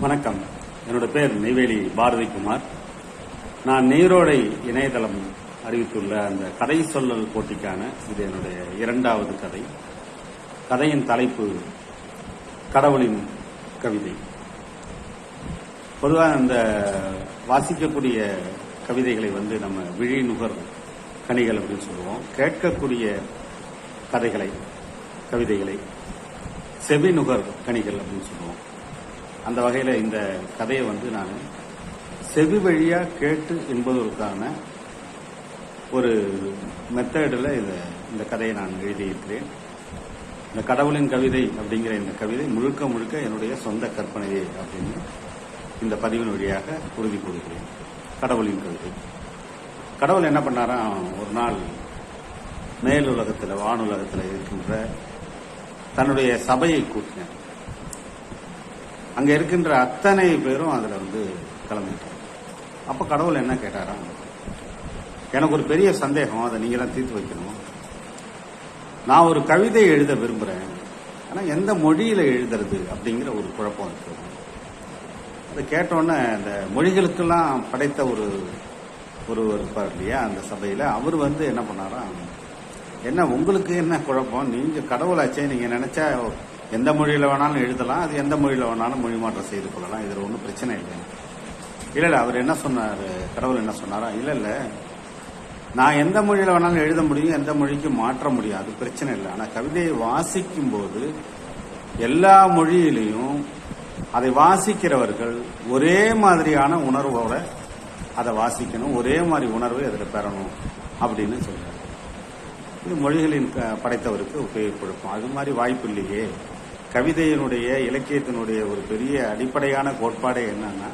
வணக்கம். என்னோட பேர் நெய்வேலி பாரதி குமார் நான் நீரோடை இணையதளம் அறிவித்துள்ள அந்த கதை சொல்லல் போட்டிக்கான இது என்னுடைய இரண்டாவது கதை. கதையின் தலைப்பு கடவுளின் கவிதை. பொதுவாக அந்த வாசிக்கக்கூடிய கவிதைகளை வந்து நம்ம விழிநுகர் கனிகள் அப்படின்னு சொல்லுவோம். கேட்கக்கூடிய கதைகளை கவிதைகளை செவிநுகர் கனிகள் அப்படின்னு சொல்லுவோம். அந்த வகையில் இந்த கதையை வந்து நான் செவி வழியா கேட்டு என்பதற்கான ஒரு மெத்தடில் இதை இந்த கதையை நான் எழுதியிருக்கிறேன். இந்த கடவுளின் கவிதை அப்படிங்கிற இந்த கவிதை முழுக்க முழுக்க என்னுடைய சொந்த கற்பனையே அப்படின்னு இந்த பதிவின் வழியாக உறுதி கொடுக்கிறேன் கடவுளின் கவிதை. கடவுள் என்ன பண்ணாராம் ஒரு நாள் மேலுலகத்தில் வானுலகத்தில் இருக்கின்ற தன்னுடைய சபையை கூட்டினார். அங்க இருக்கின்ற அத்தனை பேரும் அதுல வந்து கலந்துட்டாங்க அப்ப கடவுள் என்ன கேட்டாரா? எனக்கு ஒரு பெரிய சந்தேகம் அதை நீங்க தான் தீர்த்து வைக்கணும். நான் ஒரு கவிதை எழுத விரும்புறேன். ஆனா எந்த மொழியில எழுதுறது அப்படிங்கிற ஒரு குழப்பம் இருக்கு. அதை கேட்டோன்னே அந்த மொழிகளுக்கெல்லாம் படைத்த ஒரு ஒரு இருப்பார் இல்லையா அந்த சபையில அவர் வந்து என்ன பண்ணாராம் என்ன உங்களுக்கு என்ன குழப்பம்? நீங்க கடவுளாச்சே நீங்க நினைச்சா எந்த மொழியில் வேணாலும் எழுதலாம் அது எந்த மொழியில் வேணாலும் மொழி மாற்றம் செய்து கொள்ளலாம். இதில் ஒன்றும் பிரச்சனை இல்லை. இல்லை இல்லை அவர் என்ன சொன்னார்? கடவுள் என்ன சொன்னாரா? இல்லை இல்லை. நான் எந்த மொழியில் வேணாலும் எழுத முடியும் எந்த மொழிக்கு மாற்ற முடியும் அது பிரச்சனை இல்லை. ஆனால் கவிதையை வாசிக்கும் போது எல்லா மொழியிலையும் அதை வாசிக்கிறவர்கள் ஒரே மாதிரியான உணர்வோட அதை வாசிக்கணும். ஒரே மாதிரி உணர்வை அதில் பெறணும் அப்படின்னு சொல்றாரு. இது மொழிகளின் க- படைத்தவருக்கு உபயோகப்படுத்தும். அது மாதிரி வாய்ப்பு இல்லையே. கவிதையினுடைய இலக்கியத்தினுடைய ஒரு பெரிய அடிப்படையான கோட்பாடே என்னன்னா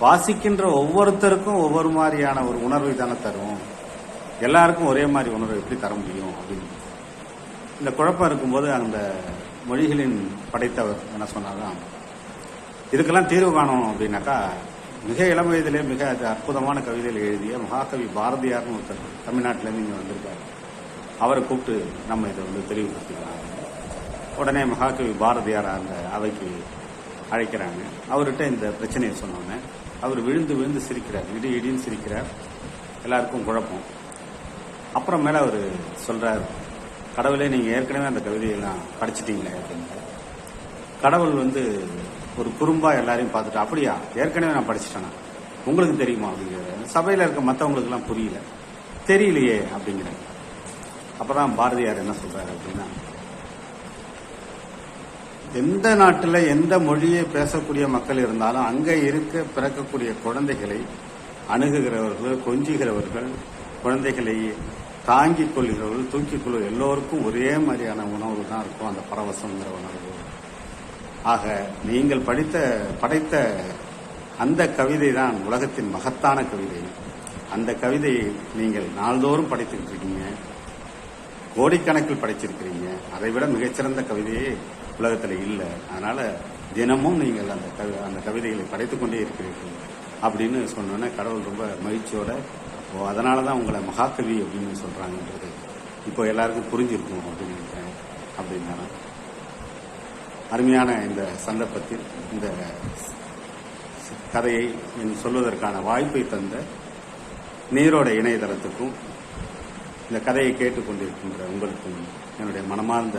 வாசிக்கின்ற ஒவ்வொருத்தருக்கும் ஒவ்வொரு மாதிரியான ஒரு உணர்வை தானே தரும். எல்லாருக்கும் ஒரே மாதிரி உணர்வை எப்படி தர முடியும் அப்படின்னு. இந்த குழப்பம் இருக்கும்போது அந்த மொழிகளின் படைத்தவர் என்ன சொன்னாதான் இதுக்கெல்லாம் தீர்வு காணும் அப்படின்னாக்கா மிக இளம் வயதிலே மிக அது அற்புதமான கவிதையில் எழுதிய மகாகவி பாரதியார்னு ஒருத்தர் தமிழ்நாட்டிலேருந்து இங்கே வந்திருக்காரு. அவரை கூப்பிட்டு நம்ம இதை வந்து தெளிவுபடுத்திக்கலாம். உடனே மகாகவி பாரதியார் அந்த அவைக்கு அழைக்கிறாங்க. அவர்கிட்ட இந்த பிரச்சனையை சொன்னோன்னே அவர் விழுந்து விழுந்து சிரிக்கிறார். இடி இடின்னு சிரிக்கிறார். எல்லாருக்கும் குழப்பம். அப்புறம் அவர் சொல்றார் கடவுளே நீங்கள் ஏற்கனவே அந்த கவிதையெல்லாம் படிச்சிட்டீங்களே அப்படின்னு கடவுள் வந்து ஒரு குறும்பா எல்லாரையும் பார்த்துட்டு அப்படியா? ஏற்கனவே நான் படிச்சிட்டேனா? உங்களுக்கு தெரியுமா? அப்படிங்கிறாரு. சபையில் இருக்க மற்றவங்களுக்குலாம் புரியல. தெரியலையே அப்படிங்கிற அப்போ தான் பாரதியார் என்ன சொல்கிறாரு அப்படின்னா எந்த நாட்டில் எந்த மொழியை பேசக்கூடிய மக்கள் இருந்தாலும் அங்கே இருக்க பிறக்கக்கூடிய குழந்தைகளை அணுகுகிறவர்கள் கொஞ்சுகிறவர்கள் குழந்தைகளை தாங்கிக் கொள்கிறவர்கள் தூக்கிக் கொள்வது எல்லோருக்கும் ஒரே மாதிரியான உணவு தான் இருக்கும் அந்த பரவசம்ங்கிற உணர்வு ஆக நீங்கள் படித்த படைத்த அந்த கவிதை தான் உலகத்தின் மகத்தான கவிதை. அந்த கவிதையை நீங்கள் நாள்தோறும் படித்துக்கிட்டு இருக்கீங்க. கோடிக்கணக்கில் படிச்சிருக்கிறீங்க. அதை விட மிகச்சிறந்த கவிதையே உலகத்தில் இல்லை. அதனால தினமும் நீங்கள் அந்த கவி- அந்த கவிதைகளை படைத்துக்கொண்டே இருக்கிறீர்கள் அப்படின்னு சொன்னோன்னே கடவுள் ரொம்ப மகிழ்ச்சியோட ஓ அதனால தான் உங்களை மகாகவி அப்படின்னு சொல்கிறாங்கன்றது இப்போ எல்லாருக்கும் புரிஞ்சிருக்கும் அப்படின்னு நினைக்கிறேன். அப்படின்னா அருமையான இந்த சந்தர்ப்பத்தில் இந்த கதையை என் சொல்வதற்கான வாய்ப்பை தந்த நீரோட இணையதளத்துக்கும் இந்த கதையை கேட்டுக்கொண்டிருக்கின்ற உங்களுக்கும் என்னுடைய மனமார்ந்த